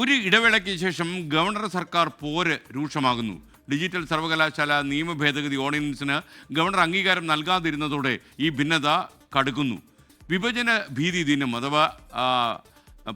ഒരു ഇടവേളയ്ക്ക് ശേഷം ഗവർണർ സർക്കാർ പോര് രൂക്ഷമാകുന്നു. ഡിജിറ്റൽ സർവകലാശാല നിയമ ഭേദഗതി ഓർഡിനൻസിന് ഗവർണർ അംഗീകാരം നൽകാതിരുന്നതോടെ ഈ ഭിന്നത കടുക്കുന്നു. വിഭജന ഭീതി ദിനം അഥവാ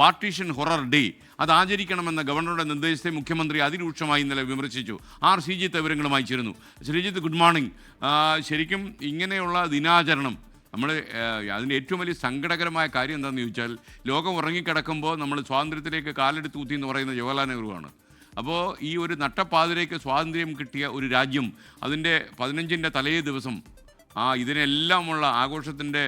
പാർട്ടീഷൻ ഹൊറർ ഡേ അത് ആചരിക്കണമെന്ന ഗവർണറുടെ നിർദ്ദേശത്തെ മുഖ്യമന്ത്രി അതിരൂക്ഷമായി ഇന്നലെ വിമർശിച്ചു. ആർ ശ്രീജിത്ത് വിവരങ്ങളുമായി ചേരുന്നു. Sreejith good morning. ശരിക്കും ഇങ്ങനെയുള്ള ദിനാചരണം നമ്മൾ അതിന്റെ ഏറ്റവും വലിയ സങ്കടകരമായ കാര്യം എന്താണെന്ന് ചോദിച്ചാൽ ലോകം ഉറങ്ങിക്കിടക്കുമ്പോൾ നമ്മൾ സ്വാതന്ത്ര്യത്തിലേക്ക് കാലെടുത്ത് ഊത്തി എന്ന് പറയുന്ന ജവഹർലാൽ നെഹ്റുവാണ് അപ്പോൾ ഈ ഒരു നട്ടപ്പാതിലേക്ക് സ്വാതന്ത്ര്യം കിട്ടിയ ഒരു രാജ്യം അതിന്റെ പതിനഞ്ചിന്റെ തലേ ദിവസം ആ ഇതിനെല്ലാമുള്ള ആഘോഷത്തിന്റെ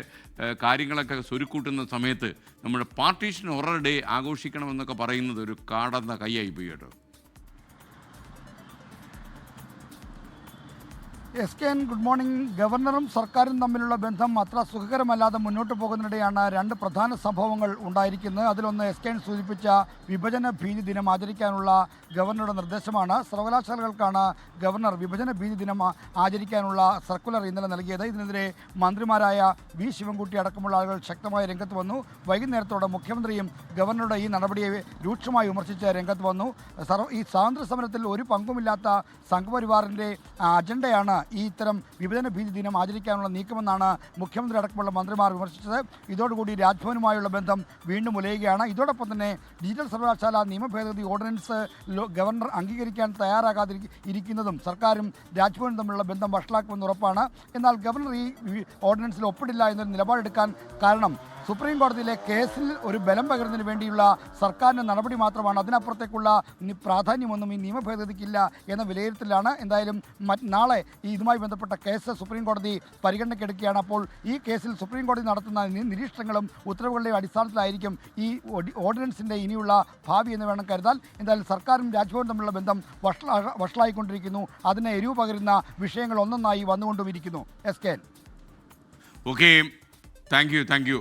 കാര്യങ്ങളൊക്കെ സ്വരുക്കൂട്ടുന്ന സമയത്ത് നമ്മുടെ പാർട്ടീഷൻ ഹൊറർ ഡേ ആഘോഷിക്കണമെന്നൊക്കെ പറയുന്നത് ഒരു കാടന്ന കൈയായി പോയി കേട്ടോ. S K N good morning. ഗവർണറും സർക്കാരും തമ്മിലുള്ള ബന്ധം അത്ര സുഖകരമല്ലാതെ മുന്നോട്ട് പോകുന്നതിനിടെയാണ് രണ്ട് പ്രധാന സംഭവങ്ങൾ ഉണ്ടായിരിക്കുന്നത്. അതിലൊന്ന് എസ് കെ എൻ സൂചിപ്പിച്ച വിഭജന ഭീതി ദിനം ആചരിക്കാനുള്ള ഗവർണറുടെ നിർദ്ദേശമാണ്. സർവകലാശാലകൾക്കാണ് ഗവർണർ വിഭജന ഭീതി ദിനം ആചരിക്കാനുള്ള സർക്കുലർ ഇന്നലെ നൽകിയത്. ഇതിനെതിരെ മന്ത്രിമാരായ വി ശിവൻകുട്ടി അടക്കമുള്ള ആളുകൾ ശക്തമായ രംഗത്ത് വന്നു. വൈകുന്നേരത്തോടെ മുഖ്യമന്ത്രിയും ഗവർണറുടെ ഈ നടപടിയെ രൂക്ഷമായി വിമർശിച്ച് രംഗത്ത് വന്നു. ഈ സ്വാതന്ത്ര്യ സമരത്തിൽ ഒരു പങ്കുമില്ലാത്ത സംഘപരിവാറിന്റെ അജണ്ടയാണ് ഈ ഇത്തരം വിഭജന ഭീതി ദിനം ആചരിക്കാനുള്ള നീക്കമെന്നാണ് മുഖ്യമന്ത്രി അടക്കമുള്ള മന്ത്രിമാർ വിമർശിച്ചത്. ഇതോടുകൂടി രാജ്ഭവനുമായുള്ള ബന്ധം വീണ്ടും ഉലയുകയാണ്. ഇതോടൊപ്പം തന്നെ ഡിജിറ്റൽ സർവകലാശാല നിയമ ഭേദഗതി ഓർഡിനൻസ് ഗവർണർ അംഗീകരിക്കാൻ തയ്യാറാകാതെ ഇരിക്കുന്നതും സർക്കാരും രാജ്ഭവനും തമ്മിലുള്ള ബന്ധം വഷളാക്കുമെന്ന് ഉറപ്പാണ്. എന്നാൽ ഗവർണർ ഈ ഓർഡിനൻസിൽ ഒപ്പിടില്ല എന്നൊരു നിലപാടെടുക്കാൻ കാരണം സുപ്രീം കോടതിയിലെ കേസിൽ ഒരു ബലം പകരുന്നതിന് വേണ്ടിയുള്ള സർക്കാരിന്റെ നടപടി മാത്രമാണ് അതിനപ്പുറത്തേക്കുള്ള പ്രാധാന്യമൊന്നും ഈ നിയമഭേദഗതിക്കില്ല എന്ന വിലയിരുത്തലാണ് എന്തായാലും നാളെ ഈ ഇതുമായി ബന്ധപ്പെട്ട കേസ് സുപ്രീം കോടതി പരിഗണനയ്ക്കെടുക്കുകയാണ്. അപ്പോൾ ഈ കേസിൽ സുപ്രീം കോടതി നടത്തുന്ന നിരീക്ഷണങ്ങളും ഉത്തരവുകളുടെയും അടിസ്ഥാനത്തിലായിരിക്കും ഈ ഓർഡിനൻസിന്റെ ഇനിയുള്ള ഭാവി എന്ന് വേണം കരുതാൻ. എന്തായാലും സർക്കാരും രാജ്ഭവനും തമ്മിലുള്ള ബന്ധം വഷളാ വഷളായിക്കൊണ്ടിരിക്കുന്നു. അതിനെ എരിവ് പകരുന്ന വിഷയങ്ങൾ ഒന്നൊന്നായി വന്നുകൊണ്ടുമിരിക്കുന്നു. S K okay thank you thank you